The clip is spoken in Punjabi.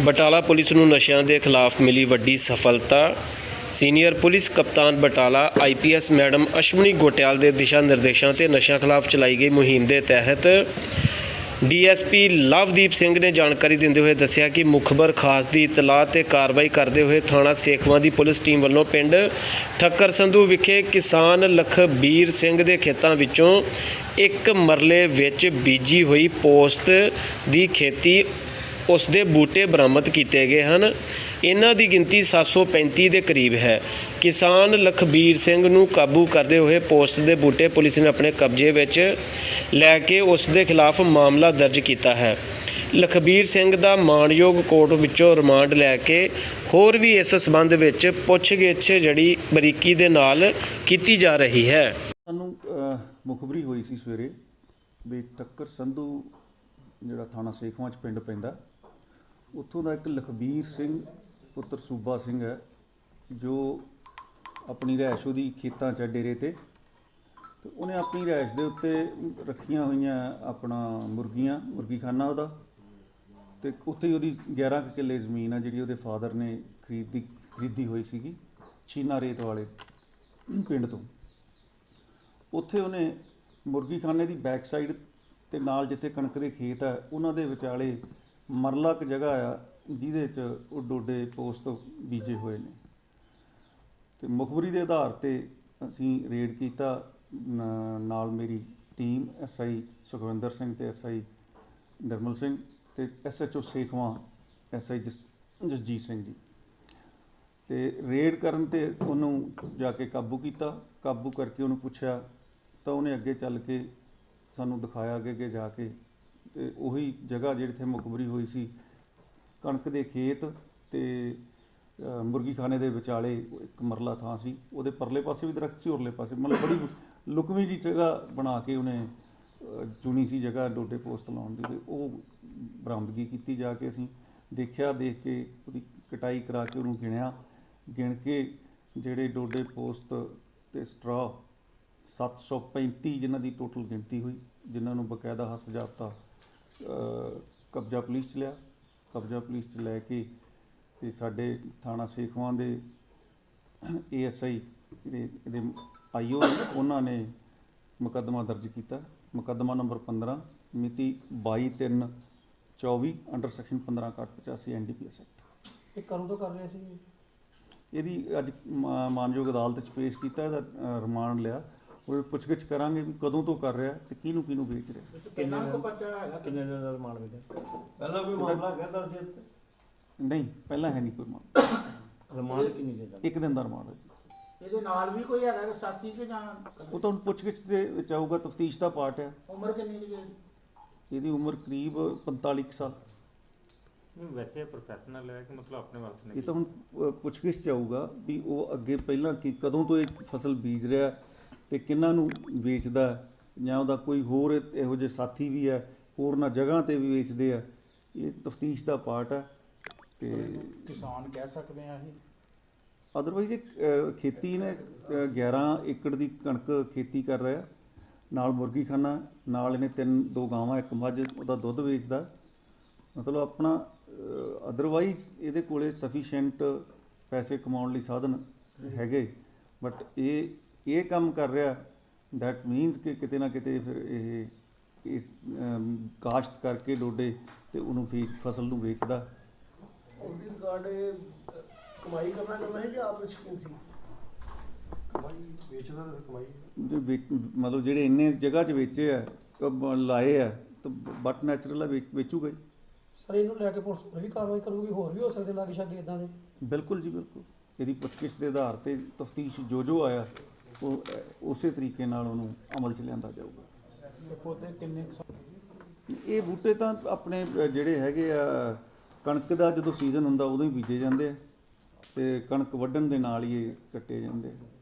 ਬਟਾਲਾ ਪੁਲਿਸ ਨੂੰ ਨਸ਼ਿਆਂ ਦੇ ਖਿਲਾਫ ਮਿਲੀ ਵੱਡੀ ਸਫਲਤਾ। ਸੀਨੀਅਰ ਪੁਲਿਸ ਕਪਤਾਨ ਬਟਾਲਾ ਆਈਪੀਐਸ ਮੈਡਮ ਅਸ਼ਵਨੀ ਗੋਟਿਆਲ ਦੇ ਦਿਸ਼ਾ ਨਿਰਦੇਸ਼ਾਂ ਤੇ ਨਸ਼ਿਆਂ ਖਿਲਾਫ ਚਲਾਈ ਗਈ ਮੁਹਿੰਮ ਦੇ ਤਹਿਤ। ਡੀਐਸਪੀ ਲਵਦੀਪ ਸਿੰਘ ਨੇ ਜਾਣਕਾਰੀ ਦਿੰਦੇ ਹੋਏ ਦੱਸਿਆ ਕਿ ਮੁਖਬਰ ਖਾਸ ਦੀ ਇਤਲਾਹ ਤੇ ਕਾਰਵਾਈ ਕਰਦੇ ਹੋਏ ਥਾਣਾ ਸੇਖਵਾਂ ਦੀ ਪੁਲਿਸ ਟੀਮ ਵੱਲੋਂ ਪਿੰਡ ਠੱਕਰ ਸੰਧੂ ਵਿਖੇ ਕਿਸਾਨ ਲਖਬੀਰ ਸਿੰਘ ਦੇ ਖੇਤਾਂ ਵਿੱਚੋਂ ਇੱਕ ਮਰਲੇ ਵਿੱਚ ਬੀਜੀ ਹੋਈ ਪੋਸਤ ਦੀ ਖੇਤੀ ਉਸ ਦੇ ਬੂਟੇ ਬਰਾਮਦ ਕੀਤੇ ਗਏ ਹਨ। ਇਹਨਾਂ ਦੀ ਗਿਣਤੀ 735 ਦੇ ਕਰੀਬ ਹੈ। ਕਿਸਾਨ ਲਖਬੀਰ ਸਿੰਘ ਨੂੰ ਕਾਬੂ ਕਰਦੇ ਹੋਏ ਪੋਸਟ ਦੇ ਬੂਟੇ ਪੁਲਿਸ ਨੇ ਆਪਣੇ ਕਬਜ਼ੇ ਵਿੱਚ ਲੈ ਕੇ ਉਸ ਦੇ ਖਿਲਾਫ ਮਾਮਲਾ ਦਰਜ ਕੀਤਾ ਹੈ। ਲਖਬੀਰ ਸਿੰਘ ਦਾ ਮਾਣਯੋਗ ਕੋਰਟ ਵਿੱਚੋਂ ਰਿਮਾਂਡ ਲੈ ਕੇ ਹੋਰ ਵੀ ਇਸ ਸਬੰਧ ਵਿੱਚ ਪੁੱਛਗਿੱਛ ਜਿਹੜੀ ਬਰੀਕੀ ਦੇ ਨਾਲ ਕੀਤੀ ਜਾ ਰਹੀ ਹੈ। ਸਾਨੂੰ ਮੁਖਬਰੀ ਹੋਈ ਸੀ ਸਵੇਰੇ ਵੀ ਟੱਕਰ ਸੰਧੂ, ਜਿਹੜਾ ਥਾਣਾ ਸੇਖਵਾਂ ਚ ਪਿੰਡ ਪੈਂਦਾ ਉੱਥੋਂ ਦਾ ਇੱਕ ਲਖਬੀਰ ਸਿੰਘ ਪੁੱਤਰ ਸੂਬਾ ਸਿੰਘ ਹੈ, ਜੋ ਆਪਣੀ ਰਿਹਾਇਸ਼ ਉਹਦੀ ਖੇਤਾਂ 'ਚ ਹੈ ਡੇਰੇ ਤੇ। ਤੇ ਉਹਨੇ ਆਪਣੀ ਰਿਹਾਇਸ਼ ਦੇ ਉੱਤੇ ਰੱਖੀਆਂ ਹੋਈਆਂ ਆਪਣਾ ਮੁਰਗੀਆਂ, ਮੁਰਗੀਖਾਨਾ ਉਹਦਾ। ਤੇ ਉੱਥੇ ਹੀ ਉਹਦੀ 11 ਕੁ ਕਿੱਲੇ ਜ਼ਮੀਨ ਆ ਜਿਹੜੀ ਉਹਦੇ ਫਾਦਰ ਨੇ ਖਰੀਦੀ ਖਰੀਦੀ ਹੋਈ ਸੀਗੀ, ਛੀਨਾ ਰੇਤ ਵਾਲੇ ਪਿੰਡ ਤੋਂ। ਉੱਥੇ ਉਹਨੇ ਮੁਰਗੀਖਾਨੇ ਦੀ ਬੈਕ ਸਾਈਡ ਤੇ ਨਾਲ ਜਿੱਥੇ ਕਣਕ ਦੇ ਖੇਤ ਆ, ਉਹਨਾਂ ਦੇ ਵਿਚਾਲੇ ਮਰਲਾ ਇੱਕ ਜਗ੍ਹਾ ਆ, ਜਿਹਦੇ 'ਚ ਉਹ ਡੋਡੇ ਪੋਸਟ ਬੀਜੇ ਹੋਏ ਨੇ। ਤੇ ਮੁਖਬਰੀ ਦੇ ਆਧਾਰ ਤੇ ਅਸੀਂ ਰੇਡ ਕੀਤਾ ਨਾਲ ਮੇਰੀ ਟੀਮ ਐਸਆਈ ਸੁਖਵਿੰਦਰ ਸਿੰਘ ਤੇ ਐਸਆਈ ਨਿਰਮਲ ਸਿੰਘ ਤੇ ਐਸਐਚਓ ਸੇਖਵਾਂ ਐਸਆਈ ਜਸਜੀਤ ਸਿੰਘ ਜੀ। ਤੇ ਰੇਡ ਕਰਨ ਤੇ ਉਹਨੂੰ ਜਾ ਕੇ ਕਾਬੂ ਕੀਤਾ। ਕਾਬੂ ਕਰਕੇ ਉਹਨੂੰ ਪੁੱਛਿਆ, ਤਾਂ ਉਹਨੇ ਅੱਗੇ ਚੱਲ ਕੇ ਸਾਨੂੰ ਦਿਖਾਇਆ ਅੱਗੇ ਅੱਗੇ ਜਾ ਕੇ ਤੇ ਉਹੀ ਜਗ੍ਹਾ ਜਿਹੜੀ ਤੇ ਮੁਖਬਰੀ ਹੋਈ ਸੀ ਕਣਕ ਦੇ ਖੇਤ ਤੇ ਅ, ਮੁਰਗੀਖਾਨੇ ਦੇ ਵਿਚਾਲੇ ਇੱਕ ਮਰਲਾ ਥਾਂ ਸੀ ਉਹਦੇ ਪਰਲੇ ਪਾਸੇ ਵੀ ਦਰਖਤ ਸੀ ਉਰਲੇ ਪਾਸੇ ਮਤਲਬ ਬੜੀ ਲੁਕਵੀਂ ਜੀ ਜਗ੍ਹਾ ਬਣਾ ਕੇ ਉਹਨੇ ਚੁਣੀ ਸੀ ਜਗ੍ਹਾ ਡੋਡੇ ਪੋਸਟ ਲਾਉਣ ਦੀ ਤੇ ਉਹ ਬਰਾਮਦਗੀ ਕੀਤੀ ਜਾ ਕੇ ਅਸੀਂ ਦੇਖਿਆ ਦੇਖ ਕੇ ਉਹਦੀ ਕਟਾਈ ਕਰਾ ਕੇ ਉਹਨੂੰ ਗਿਣਿਆ ਗਿਣ ਕੇ ਜਿਹੜੇ ਡੋਡੇ ਪੋਸਟ ਤੇ ਸਟਰਾ 735 ਜਿਨ੍ਹਾਂ ਦੀ ਟੋਟਲ ਗਿਣਤੀ ਹੋਈ ਜਿਨ੍ਹਾਂ ਨੂੰ ਬਕਾਇਦਾ ਹਸਪ ਜਾਬਤਾ ਕਬਜ਼ਾ ਪੁਲਿਸ ਚ ਲਿਆ। ਕਬਜ਼ਾ ਪੁਲਿਸ ਚ ਲੈ ਕੇ ਤੇ ਸਾਡੇ ਥਾਣਾ ਸੇਖਵਾਂ ਦੇ ਏਐਸਆਈ ਜਿਹੜੇ ਇਹਦੇ ਆਈਓ ਉਹਨਾਂ ਨੇ ਮੁਕੱਦਮਾ ਦਰਜ ਕੀਤਾ। ਮੁਕੱਦਮਾ ਨੰਬਰ 15 ਮਿਤੀ 22/3/24 ਅੰਡਰ ਸੈਕਸ਼ਨ 15/85 ਐਨਡੀਪੀਐਸ ਐਕਟ। ਇਹ ਕਦੋਂ ਤੋਂ ਕਰ ਰਹੇ ਸੀ ਇਹਦੀ ਅੱਜ ਮਾਨਯੋਗ ਅਦਾਲਤ 'ਚ ਪੇਸ਼ ਕੀਤਾ ਇਹਦਾ ਰਿਮਾਂਡ ਲਿਆ। ਉਹ ਪੁੱਛਗਿੱਛ ਕਰਾਂਗੇ ਵੀ ਕਦੋਂ ਤੋਂ ਕਰ ਰਿਹਾ ਤੇ ਕਿਹਨੂੰ ਕਿਹਨੂੰ ਵੇਚ ਰਿਹਾ ਕਿੰਨੇ ਦਿਨ ਕਿੰਨੇ ਦਿਨ ਦਾ ਰਿਮਾਂਡ ਮਿਲਿਆ? ਪਹਿਲਾਂ ਕੋਈ ਮਾਮਲਾ ਹੈਗਾ ਦਰਜ ਇੱਥੇ ਨਹੀਂ ਪਹਿਲਾਂ ਹੈ ਨਹੀਂ ਕੋਈ ਮਾਮਲਾ। ਰਿਮਾਂਡ ਕਿੰਨੀ ਦਿਨ ਦਾ ਇੱਕ ਦਿਨ ਦਾ ਰਿਮਾਂਡ ਹੈ ਜੀ। ਇਹਦੇ ਨਾਲ ਵੀ ਕੋਈ ਹੈਗਾ ਕਿ ਸਾਥੀ ਕਿ ਜਾਂ ਉਹ ਤਾਂ ਹੁਣ ਪੁੱਛਗਿੱਛ ਦੇ ਵਿੱਚ ਆਊਗਾ ਤਫਤੀਸ਼ ਦਾ ਪਾਰਟ ਹੈ। ਉਮਰ ਕਿੰਨੀ ਕੁ ਜੀ ਇਹਦੀ ਉਮਰ ਕਰੀਬ 45 ਕੁ ਸਾਲ। ਨਹੀਂ ਵੈਸੇ ਪ੍ਰੋਫੈਸ਼ਨਲ ਹੈ ਕਿ ਮਤਲਬ ਆਪਣੇ ਵਾਸਤੇ ਇਹ ਤਾਂ ਹੁਣ ਅ, ਪੁੱਛਗਿੱਛ ਚ ਆਊਗਾ ਵੀ ਉਹ ਅੱਗੇ ਪਹਿਲਾਂ ਕੀ ਕਦੋਂ ਤੋਂ ਇਹ ਫਸਲ ਬੀਜ ਰਿਹਾ ਤੇ ਕਿੰਨਾਂ ਨੂੰ ਵੇਚਦਾ ਜਾਂ ਉਹਦਾ ਕੋਈ ਹੋਰ ਇਹ- ਜਿਹੇ ਸਾਥੀ ਵੀ ਹੈ ਹੋਰਨਾਂ ਜਗ੍ਹਾ ਤੇ ਵੀ ਵੇਚਦੇ ਆ। ਇਹ ਤਫਤੀਸ਼ ਦਾ ਪਾਰਟ ਹੈ ਤੇ ਕਿਸਾਨ ਕਹਿ ਸਕਦੇ ਆ ਇਹ ਅਦਰਵਾਈਜ਼ ਖੇਤੀ ਨੇ ਅ, 11 ਏਕੜ ਦੀ ਕਣਕ ਖੇਤੀ ਕਰ ਰਿਹਾ। ਨਾਲ ਮੁਰਗੀਖਾਨਾ ਨਾਲ ਇਹਨੇ ਤਿੰਨ ਦੋ ਗਾਵਾਂ ਇੱਕ ਮੱਝ ਉਹਦਾ ਦੁੱਧ ਵੇਚਦਾ। ਮਤਲਬ ਆਪਣਾ ਅਦਰਵਾਈਜ਼ ਇਹਦੇ ਕੋਲੇ ਸਫੀਸ਼ੀਐਂਟ ਪੈਸੇ ਕਮਾਉਣ ਲਈ ਸਾਧਨ ਹੈਗੇ। ਬਟ ਇਹ ਇਹ ਕੰਮ ਕਰ ਰਿਹਾ ਦੈਟ ਮੀਨਸ ਕਿ ਕਿਤੇ ਨਾ ਕਿਤੇ ਫਿਰ ਇਹ ਇਸ ਕਾਸ਼ਤ ਕਰਕੇ ਡੋਡੇ ਤੇ ਉਹਨੂੰ ਫੀ ਫਸਲ ਨੂੰ ਵੇਚਦਾ। ਉਹਦੀ ਰਿਕਾਰਡ ਕਮਾਈ ਕਰਨਾ ਚਾਹੁੰਦਾ ਹੈ ਜਾਂ ਆਪ ਵਿੱਚ ਸ਼ੌਕੀਨ ਸੀ? ਕਮਾਈ ਵੇਚਦਾ ਤਾਂ ਕਮਾਈ। ਜੇ ਵੇਚ- ਮਤਲਬ ਜਿਹੜੇ ਇੰਨੇ ਜਗ੍ਹਾ 'ਚ ਵੇਚੇ ਆ ਲਾਏ ਆ ਤਾਂ ਬਟ ਨੈਚੁਰਲ ਆ ਵੇਚੂਗਾ ਹੀ। ਸਰ ਇਹਨੂੰ ਲੈ ਕੇ ਪੁਲਿਸ ਵੀ ਕਾਰਵਾਈ ਕਰੂਗੀ ਹੋਰ ਵੀ ਹੋ ਸਕਦੇ ਲਾਗੇ ਛਾਗੇ ਇਦਾਂ ਦੇ? ਬਿਲਕੁਲ ਜੀ ਬਿਲਕੁਲ। ਇਹਦੀ ਪੁੱਛਗਿੱਛ ਦੇ ਆਧਾਰ ਤੇ ਤਫਤੀਸ਼ ਜੋ ਜੋ ਆਇਆ ਉਹ ਉਸੇ ਤਰੀਕੇ ਨਾਲ ਉਹਨੂੰ ਅਮਲ 'ਚ ਲਿਆਂਦਾ ਜਾਊਗਾ। ਪੌਦੇ ਕਿੰਨੇ ਇਹ ਬੂਟੇ ਤਾਂ ਆਪਣੇ ਜਿਹੜੇ ਹੈਗੇ ਆ ਕਣਕ ਦਾ ਜਦੋਂ ਸੀਜ਼ਨ ਹੁੰਦਾ ਉਦੋਂ ਹੀ ਬੀਜੇ ਜਾਂਦੇ ਆ ਤੇ ਕਣਕ ਵੱਢਣ ਦੇ ਨਾਲ ਹੀ ਇਹ ਕੱਟੇ ਜਾਂਦੇ ਆ।